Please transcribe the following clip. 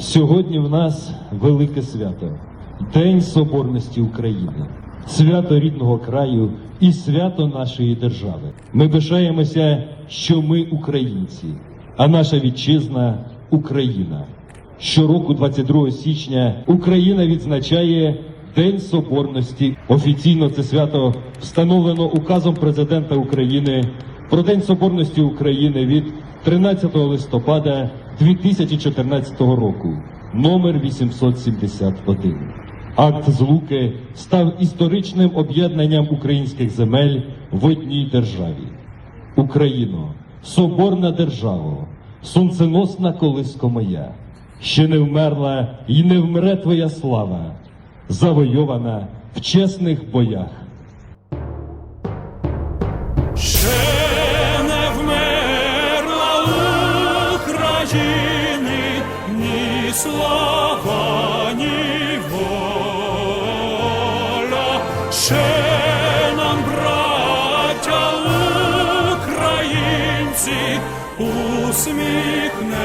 Сьогодні в нас велике свято День Соборності України, свято рідного краю і свято нашої держави. Ми пишаємося, що ми українці, а наша вітчизна Україна. Щороку, 22 січня, Україна відзначає День Соборності. Офіційно це свято встановлено указом президента України про День Соборності України від 13 листопада 2014 року, номер 871. Акт злуки став історичним об'єднанням українських земель в одній державі. Україно, соборна держава, сонценосна колиско моя, ще не вмерла і не вмре твоя слава, завойована в чесних боях. Ні слава. Ще нам, браття українці, усміхнеться.